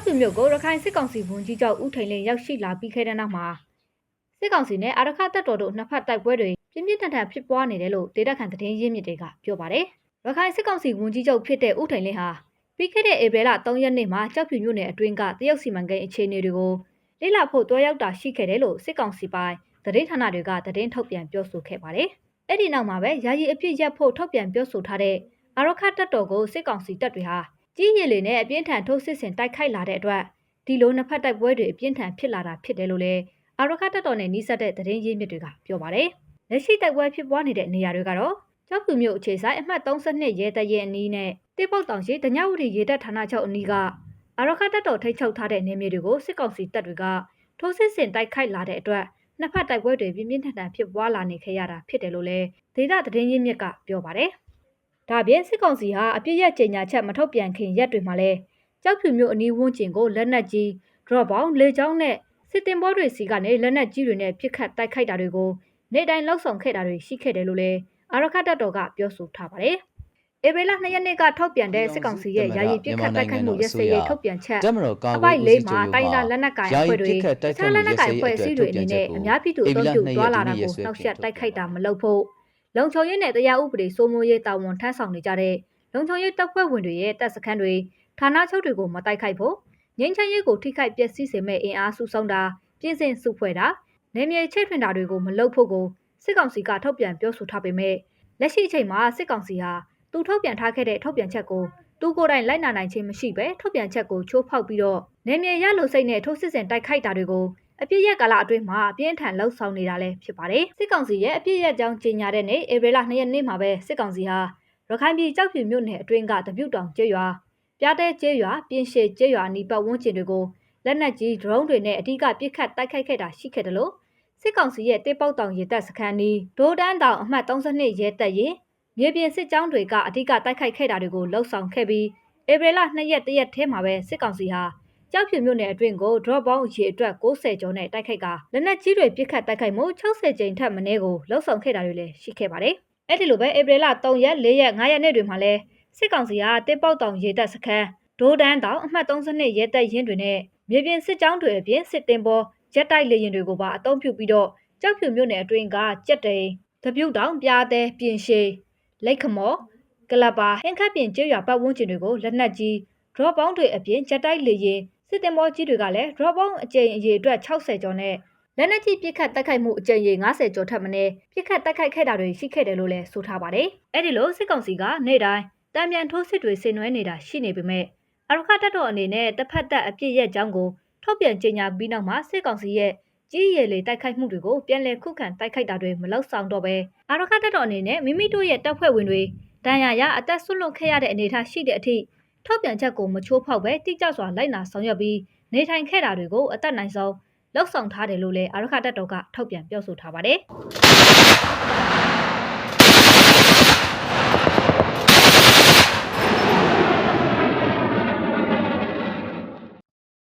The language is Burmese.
က်ဖြူမြို့ကိုရခိုင်စစ်ကောင်စီဝန်ကြီးချုပ်ဦးထိန်လင်းရောက်ရှိလာပြီးခဲ့တဲ့နောက်မှာစစ်ကောင်စီနဲ့အာရခတပ်တော်တို့နှစ်ဖက်တိုက်ပွဲတွေပြင်းပြင်းထန်ထန်ဖြစ်ပွားနေတယ်လို့ဒေသခံသတင်းရင်းမြစ်တွေကပြောပါတယ်။ရခိုင်စစ်ကောင်စီဝန်ကြီးချုပ်ဖြစ်တဲ့ဦးထိန်လင်းဟာပြီးခဲ့တဲ့ဧပြီလ3ရက်နေ့မှာကြောက်ဖြူမြို့နယ်အတွင်းကတရုတ်စီမံကိန်းအခြေအနေတွေကိုလေ့လာဖို့တွားရောက်တာရှိခဲ့တယ်လို့စစ်ကောင်စီပိုင်းသတင်းဌာနတွေကသတင်းထုတ်ပြန်ပြောဆိုခဲ့ပါတယ်။အဲ့ဒီနောက်မှာပဲယာယီအပြစ်ရက်ဖို့ထုတ်ပြန်ပြောဆိုထားတဲ့အာရခတပ်တော်ကိုစစ်ကောင်စီတပ်တွေဟာ ကြီးရည်လေးနဲ့အပြင်းထန်ထိုးစစ်ဆင်တိုက်ခိုက်လာတဲ့အတွက်ဒီလိုနှစ်ဖက်တိုက်ပွဲတွေအပြင်းထန်ဖြစ်လာတာဖြစ်တယ်လို့လည်းအာရခတပ်တော်နဲ့နှိစက်တဲ့သတင်းရင်းမြစ်တွေကပြောပါတယ်။လက်ရှိတိုက်ပွဲဖြစ်ပွားနေတဲ့နေရာတွေကတော့ကျောက်ဖြူမြို့အခြေဆိုင်အမှတ်32ရဲတပ်ရဲအနီးနဲ့တိပုတ်တောင်ရှိဒညဝတီရေတပ်ဌာနချုပ်အနီးကအာရခတပ်တော်ထိတ်ချုပ်ထားတဲ့နေမြေတွေကိုစစ်ကောင်စီတပ်တွေကထိုးစစ်ဆင်တိုက်ခိုက်လာတဲ့အတွက်နှစ်ဖက်တိုက်ပွဲတွေပြင်းပြင်းထန်ထန်ဖြစ်ပွားလာနေခဲ့ရတာဖြစ်တယ်လို့လည်းဒေသသတင်းရင်းမြစ်ကပြောပါတယ်။ ဒါပြင်စစ်ကောင်စီဟာအပြစ်ရက်ကြေညာချက်မထုတ်ပြန်ခင်ရက်တွေမှာလဲကြောက်ဖြူမြို့အနီးဝန်းကျင်ကိုလက်နက်ကြီး drop ပေါင်းလေကြောင်းနဲ့စစ်တင်ဘောတွေစီကနေလက်နက်ကြီးတွေနဲ့ပစ်ခတ်တိုက်ခိုက်တာတွေကိုနေတိုင်းလှုပ်ဆောင်ခဲ့တာတွေရှိခဲ့တယ်လို့လည်းအာရခတ်တပ်တော်ကပြောဆိုထားပါတယ်။ဧပြီလ2ရက်နေ့ကထုတ်ပြန်တဲ့စစ်ကောင်စီရဲ့ယာယီပစ်ခတ်တိုက်ခိုက်မှုရစရေးထုတ်ပြန်ချက်တက်မတော်ကာအကွပိုယ်က်ဦးလေးစီးမှာချုပ်တိုင်းသားလက်နက်ကိုင်အဖွဲ့တွေဆန်းလက်နက်ကိုင်အဖွဲ့အစည်းတွေအနေနဲ့အများပြည်သူအသုံးပြုသွားလာတာကိုနှောက်ယှက်တိုက်ခိုက်တာမလုပ်ဖို့ လုံခြုံရေးနဲ့တရားဥပဒေစိုးမိုးရေးတာဝန်ထမ်းဆောင်နေကြတဲ့လုံခြုံရေးတပ်ဖွဲ့ဝင်တွေရဲ့တပ်စခန်းတွေဌာနချုပ်တွေကိုမတိုက်ခိုက်ဖို့ငင်းချရေးကိုထိခိုက်ပျက်စီးစေမဲ့အင်အားစုဆောင်တာပြည်စင်စုဖွဲ့တာနေမြေချိတ်ထွင်တာတွေကိုမလုပ်ဖို့ကိုစစ်ကောင်စီကထုတ်ပြန်ပြောဆိုထားပေမဲ့လက်ရှိအချိန်မှာစစ်ကောင်စီဟာသူထုတ်ပြန်ထားခဲ့တဲ့ထုတ်ပြန်ချက်ကိုသူကိုယ်တိုင်လိုက်နာနိုင်ခြင်းမရှိဘဲထုတ်ပြန်ချက်ကိုချိုးဖောက်ပြီးတော့နေမြေရလို့စိတ်နဲ့ထိုးစစ်ဆင်တိုက်ခိုက်တာတွေကို အပြစ်ရက်ကာလအတွင်းမှာအပြင်းထန်လှုပ်ဆောင်နေတာလည်းဖြစ်ပါတယ်စစ်ကောင်စီရဲ့အပြစ်ရက်ကြောင်းကြေညာတဲ့နေ့ဧပြီလ2ရက်နေ့မှာပဲစစ်ကောင်စီဟာရခိုင်ပြည်ကြောက်ဖြူမြို့နယ်အတွင်းကတပြုတ်တောင်ကျေးရွာပြားတဲ့ကျေးရွာပြင်ရှေကျေးရွာအနီးပတ်ဝန်းကျင်တွေကိုလက်နက်ကြီး drone တွေနဲ့အဓိကပစ်ခတ်တိုက်ခိုက်ခဲ့တာရှိခဲ့တယ်လို့စစ်ကောင်စီရဲ့တေပေါက်တောင်ရေတပ်စခန်းနီးဒိုးတန်းတောင်အမှတ်32ရဲတပ်ရင်မြေပြင်စစ်ကြောင်းတွေကအဓိကတိုက်ခိုက်ခဲ့တာတွေကိုလှုပ်ဆောင်ခဲ့ပြီးဧပြီလ2ရက်တရက်ထဲမှာပဲစစ်ကောင်စီဟာ ကြောက်ဖြူမြို့နယ်အတွင်းကို drop bomb အခြေအတွက်60ကျော်နဲ့တိုက်ခိုက်ကလက်နက်ကြီးတွေပစ်ခတ်တိုက်ခိုက်မှု60ကြိမ်ထက်မနည်းကိုလှုပ်ဆောင်ခဲ့တာတွေလည်းရှိခဲ့ပါတယ်။အဲ့ဒီလိုပဲဧပြီလ3ရက်4ရက်5ရက်နေ့တွေမှာလဲစစ်ကောင်စီဟာတစ်ပေါက်တောင်ရေတပ်စခန်းဒိုးတန်းတောင်အမှတ်32ရဲတပ်ရင်းတွေနဲ့မြေပြင်စစ်ကြောင်းတွေအပြင်စစ်တင်ပေါ်ဂျက်တိုက်လေယာဉ်တွေကိုပါအသုံးပြုပြီးတော့ကြောက်ဖြူမြို့နယ်အတွင်းကကြက်တိန်တပြုတ်တောင်ပြားသေးပြင်ရှည်လိတ်ခမော်ကလပါဟင်ခတ်ပြင်ကျေးရွာပတ်ဝန်းကျင်တွေကိုလက်နက်ကြီး drop ပေါင်းတွေအပြင်ဂျက်တိုက်လေယာဉ် စစ်တင်မောကြီးတွေကလည်း drop ပေါင်းအကြိမ်အရေအတွက်60ကျော်နဲ့လက်နက်ကြီးပစ်ခတ်တိုက်ခိုက်မှုအကြိမ်ရေ90ကျော်ထပ်မင်းပစ်ခတ်တိုက်ခိုက်ခဲ့တာတွေရှိခဲ့တယ်လို့လည်းဆိုထားပါတယ်။အဲ့ဒီလိုစစ်ကောင်စီကနေ့တိုင်းတံပြန်ထိုးစစ်တွေဆင်နွှဲနေတာရှိနေပေမဲ့အရခတ်တပ်တော်အနေနဲ့တစ်ဖက်သက်အပြစ်ရဲ့အကြောင်းကိုထုတ်ပြန်ကြေညာပြီးနောက်မှာစစ်ကောင်စီရဲ့ကြီးရည်လေတိုက်ခိုက်မှုတွေကိုပြန်လည်ခုခံတိုက်ခိုက်တာတွေမလောက်ဆောင်တော့ပဲအာရခတပ်တော်အနေနဲ့မိမိတို့ရဲ့တပ်ဖွဲ့ဝင်တွေတန်ရာရအသက်ဆွလွတ်ခဲ့ရတဲ့အနေအထားရှိတဲ့အထိ ထုတ်ပြန်ချက်ကိုမချိုးဖောက်ပဲတိကျစွာလိုက်နာဆောင်ရွက်ပြီးနေထိုင်ခဲ့တာတွေကိုအသက်နိုင်ဆုံးလောက်ဆောင်ထားတယ်လို့လည်းအာရခတပ်တော်ကထုတ်ပြန်ပြောဆိုထားပါတယ်